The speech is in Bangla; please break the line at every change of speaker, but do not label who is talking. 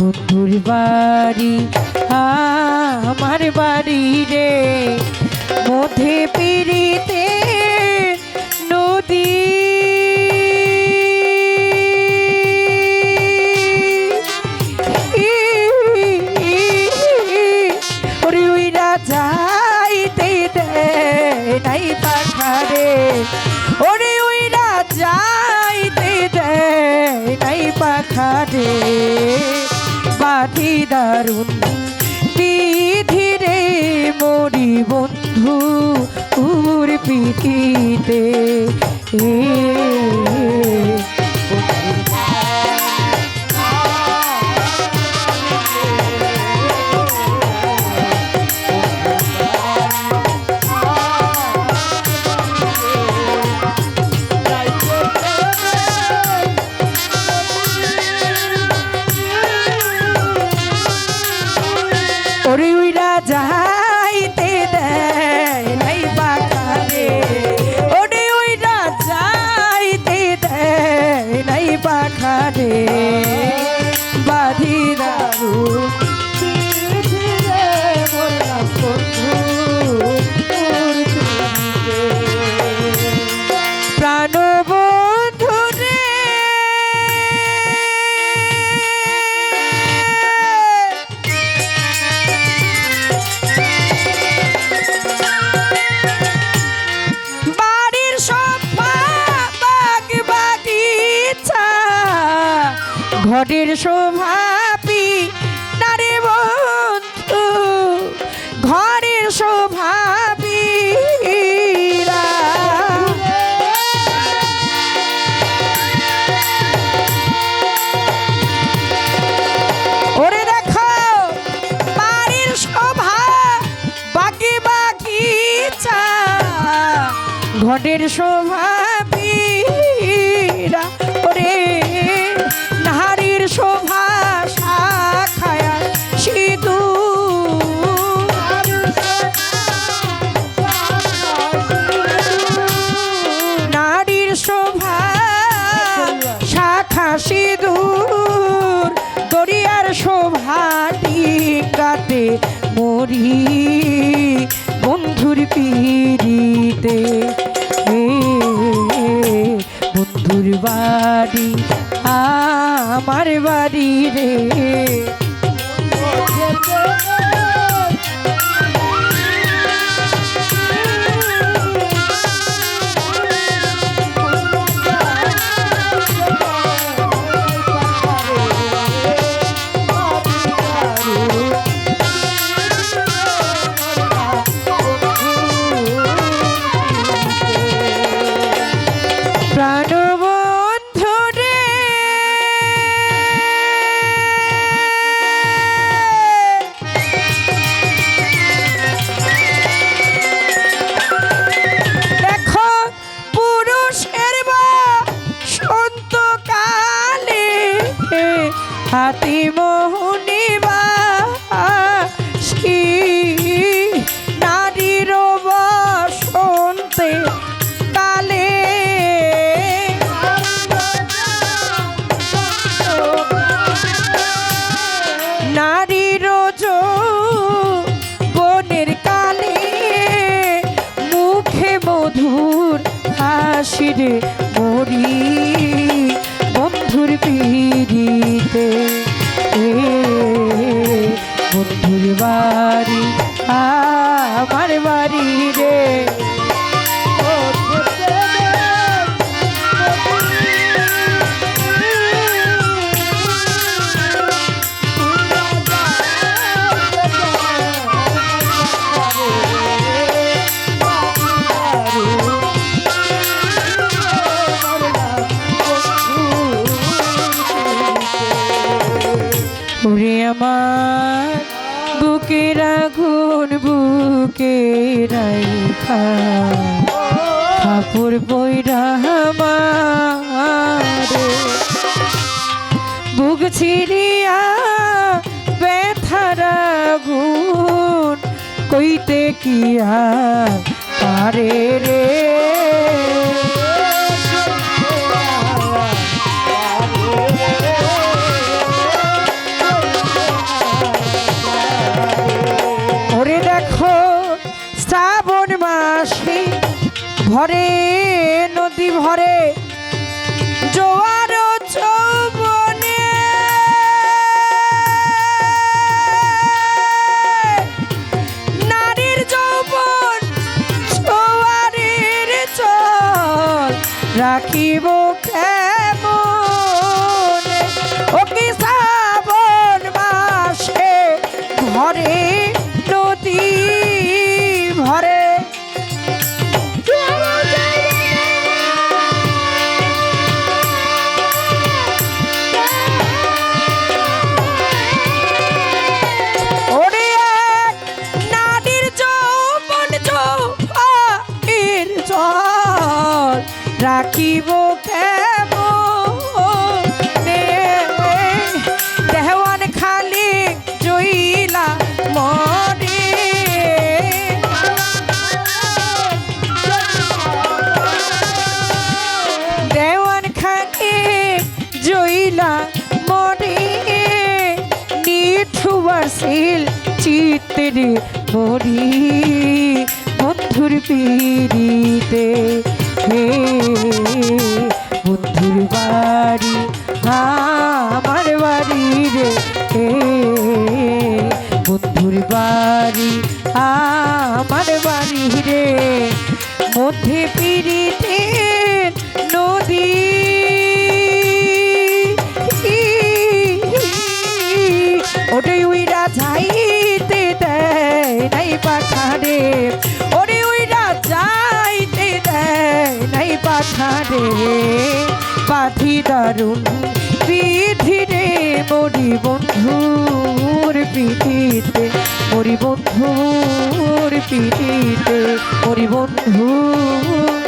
বন্ধুর বাড়ি, আমার বাড়ি রে। মধ্যে পিড়িতে নদী। যাইতে দেয় নাই পাখারে ওরে উইরা যাইতে দেয় নাই পাখারে বাটি দারুণ। বিধিরে মরি বন্ধু উর পিঠিতে। এ ঘরের শোভাপি নারে বন্ধু ঘরের শোভাপি বাকি বাগিচা ঘটের শোভা মরি বন্ধুর পিড়িতে। বন্ধুর বাড়ি আমার বাড়ি রে। হাতি মোহনী বা নারীর বসন্তে কালে। নারীর বনের কালে মুখে মধুর হাসিরে মরি বন্ধুর পিড়িতে। মধুর বাড়ি আমার বাড়ি রে। আমার বুকে আগুন বুকে রাইখা। কাপড় বইরা আমারে। বুক ছিড়িয়া ব্যথার আগুন কইতে কিয়া পারে রে? আসিল চিত্তে রে মরি বন্ধুর পিড়িতে। হে বন্ধুর বাড়ি, আমার বাড়ি রে হে বন্ধুর বাড়ি, আমার বাড়ি রে মধ্যে পিড়িতে পাথি দারুণ বিধিরে মরি বন্ধুর পিঠিতে মরি বন্ধুর পিঠিতে মরি বন্ধুর